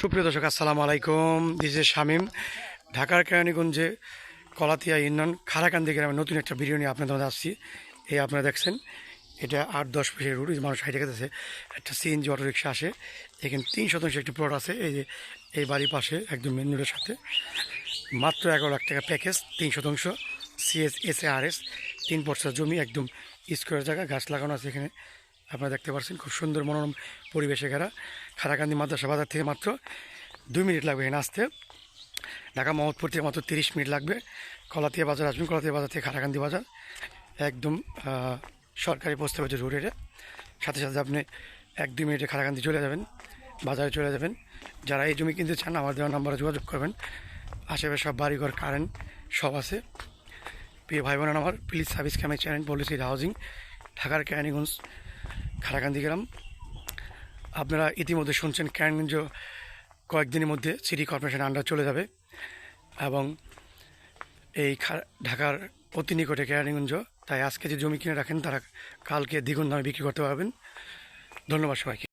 সুপ্রিয় দর্শক, আসসালামু আলাইকুম। দিস ইজ শামীম, ঢাকার কেরানীগঞ্জে কলাতিয়া ইউনিয়ন, খারাকান্দি গ্রামে নতুন একটা নিয়ে আপনাদের মধ্যে আসছি। এই আপনারা দেখছেন, এটা আট দশ ফিটের রুট মানুষ হাইটে গেছে একটা সিএনজি অটো রিক্সা আসে, এখানে তিন শতাংশ একটি প্লট আছে, এই যে এই বাড়ির পাশে, একদম মেন রোডের সাথে। মাত্র এগারো লাখ টাকা প্যাকেজ তিন শতাংশ CS S A R S তিন পর্সা জমি, একদম স্কোয়ার জায়গা, গাছ লাগানো আছে এখানে। আপনারা দেখতে পাচ্ছেন খুব সুন্দর মনোরম পরিবেশে ঘেরা। খারাকান্দি মাদ্রাসা বাজার থেকে মাত্র দুই মিনিট লাগবে এখানে আসতে। ঢাকা মোহাম্মদপুর থেকে মাত্র তিরিশ মিনিট লাগবে। কলাতিয়া বাজার আসবেন, কলাতিয়া বাজার থেকে খারাকান্দি বাজার। একদম সরকারি পোস্ট অফিসের রোডে সাথে সাথে আপনি এক দুই মিনিটে খারাকান্দি চলে যাবেন, বাজারে চলে যাবেন। যারা এই জমি কিনতে চান আমার দেওয়া নাম্বারে যোগাযোগ করবেন। আশেপাশে সব বাড়িঘর কারেন্ট সব আছে। প্রিয় ভাই বোনেরা আমার প্লিজ সাবস্ক্রাইব ক্যামের চ্যানেল পলিসি হাউজিং ঢাকার কেরানীগঞ্জ। খারাকান্দি গ্রাম। আপনারা ইতিমধ্যে শুনছেন ক্যানগঞ্জ কয়েকদিনের মধ্যে সিটি কর্পোরেশন আন্ডার চলে যাবে এবং এই ঢাকার অতি নিকটে কেরানীগঞ্জ তাই আজকে যে জমি কিনে রাখেন, তারা কালকে দ্বিগুণ দামে বিক্রি করতে পারবেন। ধন্যবাদ সবাইকে।